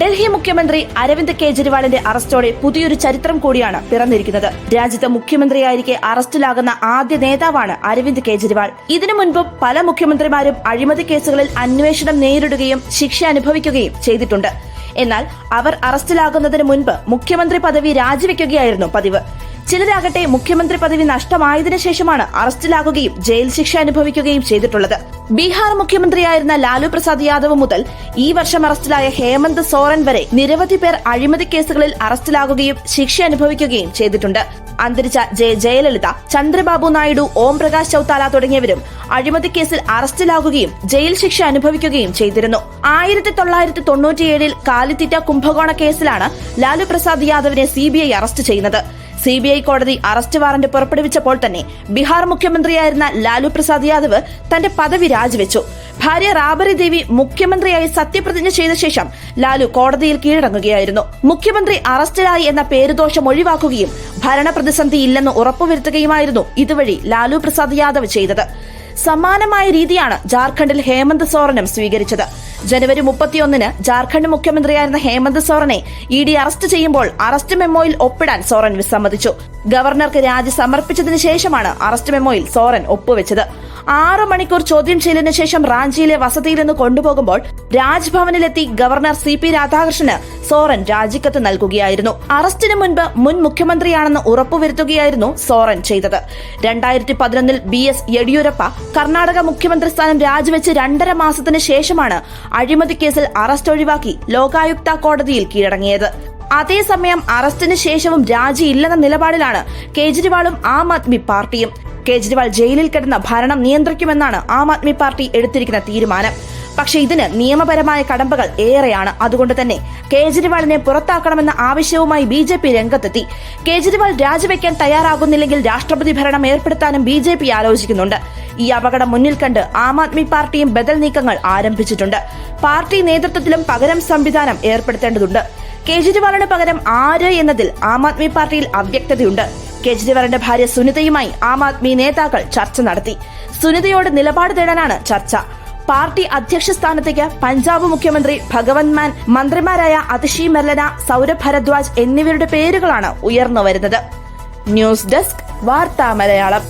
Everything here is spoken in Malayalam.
ഡൽഹി മുഖ്യമന്ത്രി അരവിന്ദ് കെജ്രിവാളിന്റെ അറസ്റ്റോടെ പുതിയൊരു ചരിത്രം കൂടിയാണ് പിറന്നിരിക്കുന്നത്. രാജ്യത്തെ മുഖ്യമന്ത്രിയായിരിക്കെ അറസ്റ്റിലാകുന്ന ആദ്യ നേതാവാണ് അരവിന്ദ് കെജ്രിവാൾ. ഇതിനു മുൻപും പല മുഖ്യമന്ത്രിമാരും അഴിമതി കേസുകളിൽ അന്വേഷണം നേരിടുകയും ശിക്ഷ അനുഭവിക്കുകയും ചെയ്തിട്ടുണ്ട്. എന്നാൽ അവർ അറസ്റ്റിലാകുന്നതിന് മുൻപ് മുഖ്യമന്ത്രി പദവി രാജിവെക്കുകയായിരുന്നു പതിവ്. ചിലരാകട്ടെ മുഖ്യമന്ത്രി പദവി നഷ്ടമായതിനു ശേഷമാണ് അറസ്റ്റിലാകുകയും ജയിൽ ശിക്ഷ അനുഭവിക്കുകയും ചെയ്തിട്ടുള്ളത്. ബീഹാർ മുഖ്യമന്ത്രിയായിരുന്ന ലാലു പ്രസാദ് യാദവ് മുതൽ ഈ വർഷം അറസ്റ്റിലായ ഹേമന്ത് സോറൻ വരെ നിരവധി പേർ അഴിമതി കേസുകളിൽ അറസ്റ്റിലാകുകയും ശിക്ഷ അനുഭവിക്കുകയും ചെയ്തിട്ടുണ്ട്. അന്തരിച്ച ജെ ജയലളിത ചന്ദ്രബാബു നായിഡു ഓം പ്രകാശ് ചൌത്താല തുടങ്ങിയവരും അഴിമതി കേസിൽ അറസ്റ്റിലാകുകയും ജയിൽ ശിക്ഷ അനുഭവിക്കുകയും ചെയ്തിരുന്നു. ആയിരത്തി തൊള്ളായിരത്തി തൊണ്ണൂറ്റിയേഴിൽ കാലിത്തീറ്റ കുംഭകോണ കേസിലാണ് ലാലു പ്രസാദ് യാദവിനെ സിബിഐ അറസ്റ്റ് ചെയ്യുന്നത്. സി ബി ഐ കോടതി അറസ്റ്റ് വാറന്റ് പുറപ്പെടുവിച്ചപ്പോൾ തന്നെ ബീഹാർ മുഖ്യമന്ത്രിയായിരുന്ന ലാലു പ്രസാദ് യാദവ് തന്റെ പദവി രാജിവെച്ചു. ഭാര്യ റാബറി ദേവി മുഖ്യമന്ത്രിയായി സത്യപ്രതിജ്ഞ ചെയ്ത ശേഷം ലാലു കോടതിയിൽ കീഴടങ്ങുകയായിരുന്നു. മുഖ്യമന്ത്രി അറസ്റ്റിലായി എന്ന പേരുദോഷം ഒഴിവാക്കുകയും ഭരണപ്രതിസന്ധി ഇല്ലെന്ന് ഉറപ്പുവരുത്തുകയുമായിരുന്നു ഇതുവഴി ലാലു പ്രസാദ് യാദവ് ചെയ്തത്. സമാനമായ രീതിയാണ് ജാർഖണ്ഡിൽ ഹേമന്ത് സോറനും സ്വീകരിച്ചത്. ജനുവരി മുപ്പത്തിയൊന്നിന് ജാർഖണ്ഡ് മുഖ്യമന്ത്രിയായിരുന്ന ഹേമന്ത് സോറനെ ഇ ഡി അറസ്റ്റ് ചെയ്യുമ്പോൾ അറസ്റ്റ് മെമ്മോയിൽ ഒപ്പിടാൻ സോറൻ വിസമ്മതിച്ചു. ഗവർണർക്ക് രാജി സമർപ്പിച്ചതിനു ശേഷമാണ് അറസ്റ്റ് മെമ്മോയിൽ സോറൻ ഒപ്പുവെച്ചത്. ആറ് മണിക്കൂർ ചോദ്യം ചെയ്യലിന് ശേഷം റാഞ്ചിയിലെ വസതിയിൽ നിന്ന് കൊണ്ടുപോകുമ്പോൾ രാജ്ഭവനിലെത്തി ഗവർണർ സി പി രാധാകൃഷ്ണന് സോറൻ രാജിക്കത്ത് നൽകുകയായിരുന്നു. അറസ്റ്റിന് മുൻപ് മുൻ മുഖ്യമന്ത്രിയാണെന്ന് ഉറപ്പുവരുത്തുകയായിരുന്നു സോറൻ ചെയ്തത്. രണ്ടായിരത്തി പതിനൊന്നിൽ ബി എസ് യെഡിയൂരപ്പ കർണാടക മുഖ്യമന്ത്രി സ്ഥാനം രാജിവെച്ച് രണ്ടര മാസത്തിന് ശേഷമാണ് അഴിമതി കേസിൽ അറസ്റ്റ് ഒഴിവാക്കി ലോകായുക്ത കോടതിയിൽ കീഴടങ്ങിയത്. അതേസമയം അറസ്റ്റിന് ശേഷവും രാജിയില്ലെന്ന നിലപാടിലാണ് കേജ്രിവാളും ആം ആദ്മി പാർട്ടിയും. കേജ്രിവാൾ ജയിലിൽ കിടന്ന് ഭരണം നിയന്ത്രിക്കുമെന്നാണ് ആം ആദ്മി പാർട്ടി എടുത്തിരിക്കുന്ന തീരുമാനം. പക്ഷേ ഇതിന് നിയമപരമായ കടമ്പകൾ ഏറെയാണ്. അതുകൊണ്ട് തന്നെ കേജ്രിവാളിനെ പുറത്താക്കണമെന്ന ആവശ്യവുമായി ബി ജെ പി രംഗത്തെത്തി. കേജ്രിവാൾ രാജിവെക്കാൻ തയ്യാറാകുന്നില്ലെങ്കിൽ രാഷ്ട്രപതി ഭരണം ഏർപ്പെടുത്താനും ബി ജെ പി ആലോചിക്കുന്നുണ്ട്. ഈ അപകടം മുന്നിൽ കണ്ട് ആം ആദ്മി പാർട്ടിയും ബദൽ നീക്കങ്ങൾ ആരംഭിച്ചിട്ടുണ്ട്. പാർട്ടി നേതൃത്വത്തിലും പകരം സംവിധാനം ഏർപ്പെടുത്തേണ്ടതുണ്ട്. കേജ്രിവാളിന് പകരം ആര് എന്നതിൽ ആം ആദ്മി പാർട്ടിയിൽ അവ്യക്തതയുണ്ട്. കേജ്രിവാളിന്റെ ഭാര്യ സുനിതയുമായി ആം ആദ്മി നേതാക്കൾ ചർച്ച നടത്തി. സുനിതയോട് നിലപാട് തേടാനാണ് ചർച്ച. പാർട്ടി അധ്യക്ഷ സ്ഥാനത്തേക്ക് പഞ്ചാബ് മുഖ്യമന്ത്രി ഭഗവന്ത് മാൻ മന്ത്രിമാരായ അതിഷി മെർലന സൗരഭ് ഭരദ്വാജ് എന്നിവരുടെ പേരുകളാണ് ഉയർന്നു വരുന്നത് ന്യൂസ് ഡെസ്ക് വാർത്താ മലയാളം